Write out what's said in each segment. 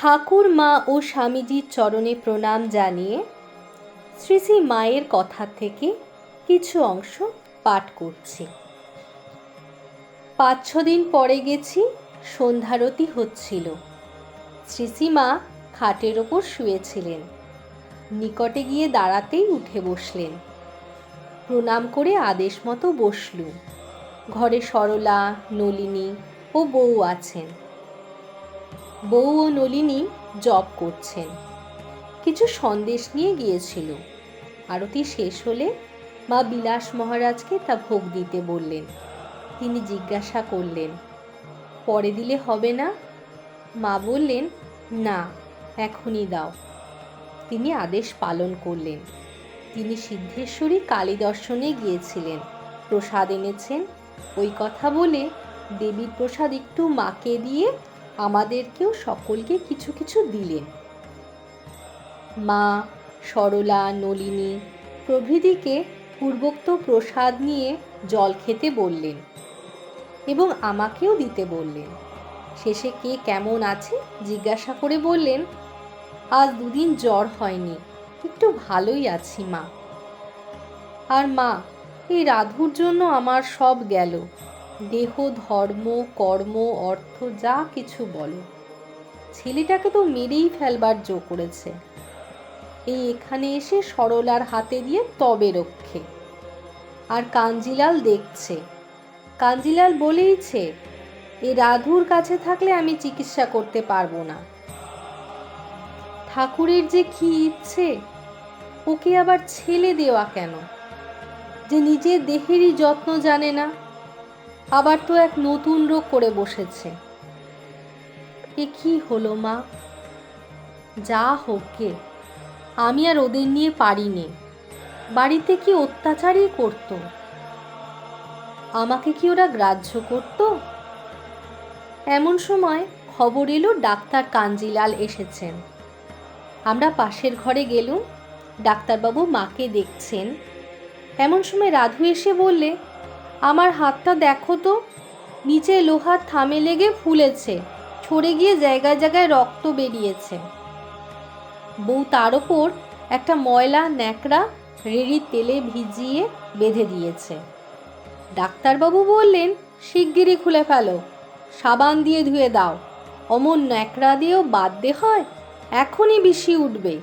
ঠাকুর মা ও স্বামীজির চরণে প্রণাম জানিয়ে শ্রী শ্রী মায়ের কথা থেকে কিছু অংশ পাঠ করছি। পাঁচ ছ দিন পরে গেছি, সন্ধ্যারতি হচ্ছিল। শ্রীসীমা খাটের ওপর শুয়েছিলেন। নিকটে গিয়ে দাঁড়াতেই উঠে বসলেন। প্রণাম করে আদেশ মতো বসলুম। ঘরে সরলা, নলিনী ও বউ আছেন। বউ ও নলিনী জব করছেন। কিছু সন্দেশ নিয়ে গিয়েছিল। আরতি শেষ হলে মা বিলাস মহারাজকে তা ভোগ দিতে বললেন। তিনি জিজ্ঞাসা করলেন, পরে দিলে হবে না? মা বললেন, না, এখনই দাও। তিনি আদেশ পালন করলেন। তিনি সিদ্ধেশ্বরী কালী দর্শনে গিয়েছিলেন। প্রসাদ এনেছেন। ওই কথা বলে দেবীর প্রসাদ একটু মাকে দিয়ে আমাদেরকেও সকলকে কিছু কিছু দিলেন। মা, সরলা, নলিনী প্রভৃতিকে পূর্বোক্ত প্রসাদ নিয়ে জল খেতে বললেন এবং আমাকেও দিতে বললেন। শেষে কে কেমন আছে জিজ্ঞাসা করে বললেন, আজ দুদিন জ্বর হয়নি, একটু ভালোই আছি মা। আর মা, এই রাধুর জন্য আমার সব গেল দেহ, ধর্ম, কর্ম, অর্থ, যা কিছু বলো। ছেলেটাকে তো মেরেই ফেলবার জো করেছে। এই এখানে এসে সরলার হাতে দিয়ে তবে রক্ষে। আর কাঞ্জিলাল দেখছে। কাঞ্জিলাল বলেইছে, এ রাধুর কাছে থাকলে আমি চিকিৎসা করতে পারব না। ঠাকুরের যে কি ইচ্ছে, ওকে আবার ছেলে দেওয়া কেন? যে নিজের দেহেরই যত্ন জানে না। আবার তো এক নতুন রোগ করে বসেছে। এ কি হলো মা? যা হোককে আমি আর ওদের নিয়ে পারিনি। বাড়িতে কি অত্যাচারই করত? আমাকে কি ওরা গ্রাহ্য করত? এমন সময় খবর এলো, ডাক্তার কাঞ্জিলাল এসেছেন। আমরা পাশের ঘরে গেলুম, ডাক্তারবাবু মাকে দেখছেন। এমন সময় রাধু এসে বললে আমার হাতটা দেখো তো। নিচে লোহার থামে লেগে ফুলেছে ছড়ে গিয়ে জায়গায় জায়গায় রক্ত বেরিয়েছে। বউ তার ওপর একটা ময়লা ন্যাকড়া রেড়ির তেলে ভিজিয়ে বেঁধে দিয়েছে। ডাক্তারবাবু বললেন, শিগগিরই খুলে ফেলো, সাবান দিয়ে ধুয়ে দাও। অমন ন্যাকড়া দিয়েও বাদতে হয়, এখনই বিষি উঠবে।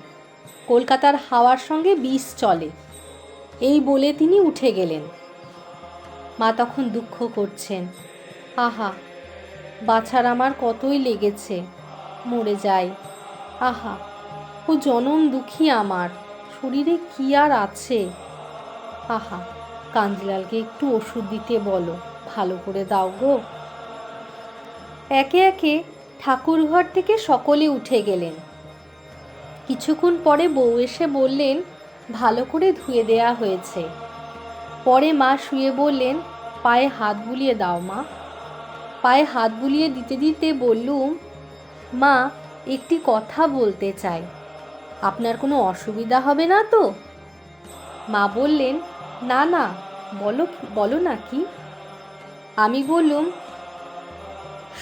কলকাতার হাওয়ার সঙ্গে বিষ চলে। এই বলে তিনি উঠে গেলেন। মা তখন দুঃখ করছেন। আহা, বাছার আমার কতই লেগেছে, মরে যাই। আহা, ও জনম দুঃখী আমার, শরীরে কি আর আছে? আহা, কাঞ্জিলালকে একটু ওষুধ দিতে বলো, ভালো করে দাও গো। একে একে ঠাকুরঘর থেকে সকলে উঠে গেলেন। কিছুক্ষণ পরে বউ এসে বললেন, ভালো করে ধুয়ে দেয়া হয়েছে। পরে মা শুয়ে বললেন, পায়ে হাত বুলিয়ে দাও মা। পায়ে হাত বুলিয়ে দিতে দিতে বললুম, মা, একটি কথা বলতে চাই। আপনার কোনো অসুবিধা হবে না তো? মা বললেন, না না, বলো বলো না কি? আমি বললুম,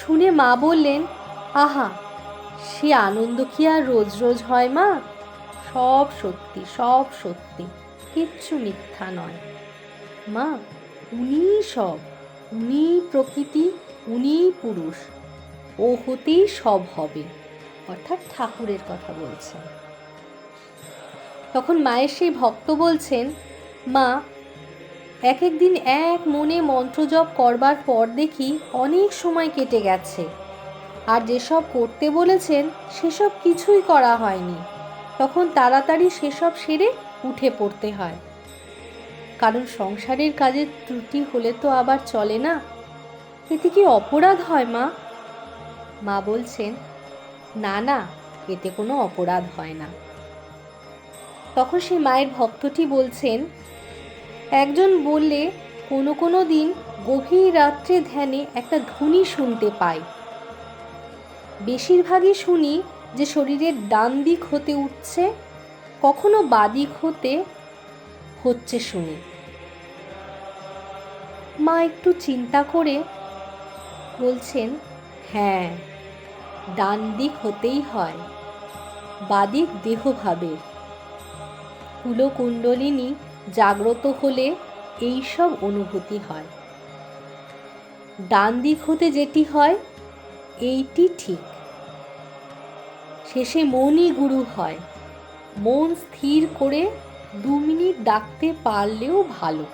শুনে মা বললেন, আহা, সে আনন্দ কি আর রোজ রোজ হয় মা? সব সত্যি সব সত্যি, কিচ্ছু মিথ্যা নয়। মা, উনি সব, উনি প্রকৃতি, উনি পুরুষ, ও হতেই সব হবে, অর্থাৎ ঠাকুরের কথা বলছেন। তখন মায়ের সেই ভক্ত বলছেন, মা, এক একদিন এক মনে মন্ত্র মন্ত্রজপ করবার পর দেখি অনেক সময় কেটে গেছে, আর যেসব করতে বলেছেন সেসব কিছুই করা হয়নি, তখন তাড়াতাড়ি সেসব সেরে উঠে পড়তে হয়। কারণ সংসারের কাজে ত্রুটি হলে তো আবার চলে না? এতে কি অপরাধ হয়, মা? মা বলছেন, না না, এতে কোনো অপরাধ হয় না। তখন সেই মায়ের ভক্তটি বলছেন, একজন বললে কোনো কোনো দিন গভীর রাত্রে ধ্যানে একটা ধ্বনি শুনতে পাই। বেশিরভাগই শুনি যে শরীরের ডান দিক হতে উঠছে, কখনো বাদিক হতে হচ্ছে শুনি। মা একটু চিন্তা করে বলছেন হ্যাঁ ডান দিক হতেই হয়, বাদিক দেহভাবের কুলকুণ্ডলিনী জাগ্রত হলে এই সব অনুভূতি হয়। ডান দিক হতে যেটি হয়, এইটি ঠিক। শেষে মনই গুরু হয়, মন স্থির করে দু মিনিট ডাকতে পারলেও ভালো।